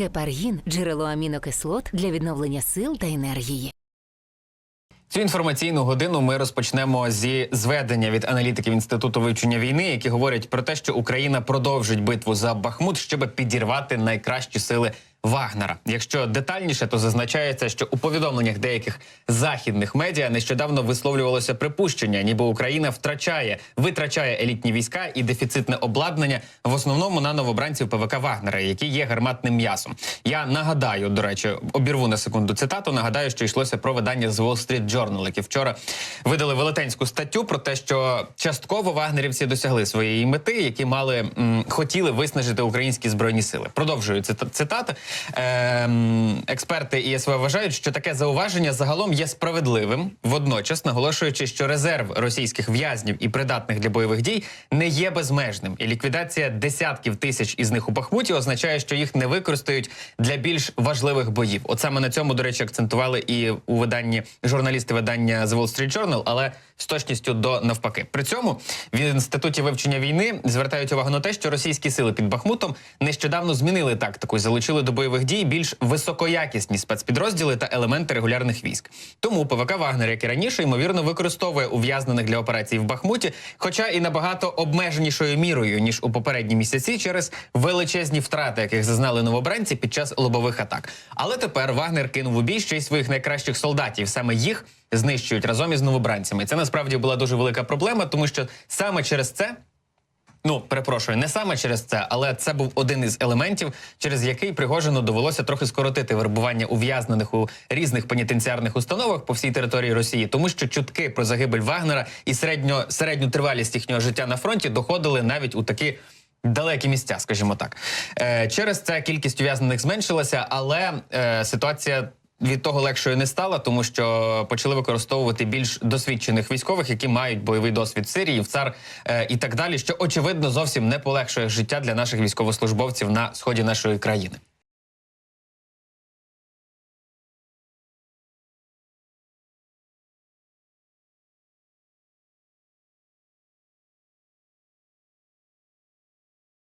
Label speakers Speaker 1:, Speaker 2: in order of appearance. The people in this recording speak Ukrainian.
Speaker 1: Гепаргін джерело амінокислот для відновлення сил та енергії.
Speaker 2: Цю інформаційну годину ми розпочнемо зі зведення від аналітиків інституту вивчення війни, які говорять про те, що Україна продовжить битву за Бахмут, щоб підірвати найкращі сили Вагнера. Якщо детальніше, то зазначається, що у повідомленнях деяких західних медіа нещодавно висловлювалося припущення, ніби Україна втрачає витрачає елітні війська і дефіцитне обладнання в основному на новобранців ПВК Вагнера, які є гарматним м'ясом. Я нагадаю, до речі, обірву на секунду цитату. Нагадаю, що йшлося про видання з Wall Street Journal, які вчора видали велетенську статтю про те, що частково вагнерівці досягли своєї мети, які мали м, хотіли виснажити українські збройні сили. Продовжую цита- цитати. Ем, експерти ІСВ вважають, що таке зауваження загалом є справедливим, водночас наголошуючи, що резерв російських в'язнів і придатних для бойових дій не є безмежним, і ліквідація десятків тисяч із них у Бахмуті означає, що їх не використають для більш важливих боїв. От саме на цьому, до речі, акцентували і у виданні журналісти видання The Wall Street Journal, але з точністю до навпаки. При цьому в інституті вивчення війни звертають увагу на те, що російські сили під Бахмутом нещодавно змінили тактику і залучили до бойових дій більш високоякісні спецпідрозділи та елементи регулярних військ. Тому ПВК Вагнер, як і раніше, ймовірно, використовує ув'язнених для операцій в Бахмуті, хоча і набагато обмеженішою мірою ніж у попередні місяці, через величезні втрати, яких зазнали новобранці під час лобових атак. Але тепер Вагнер кинув у бій ще й своїх найкращих солдатів. Саме їх знищують разом із новобранцями. Це насправді була дуже велика проблема, тому що саме через це. Ну, перепрошую, не саме через це, але це був один із елементів, через який Пригожину довелося трохи скоротити вербування ув'язнених у різних пенітенціарних установах по всій території Росії, тому що чутки про загибель Вагнера і середньо середню тривалість їхнього життя на фронті доходили навіть у такі. Далекі місця, скажімо так, е, через це кількість ув'язнених зменшилася, але е, ситуація від того легшою не стала, тому що почали використовувати більш досвідчених військових, які мають бойовий досвід в Сирії, в ЦАР е, і так далі, що очевидно зовсім не полегшує життя для наших військовослужбовців на сході нашої країни.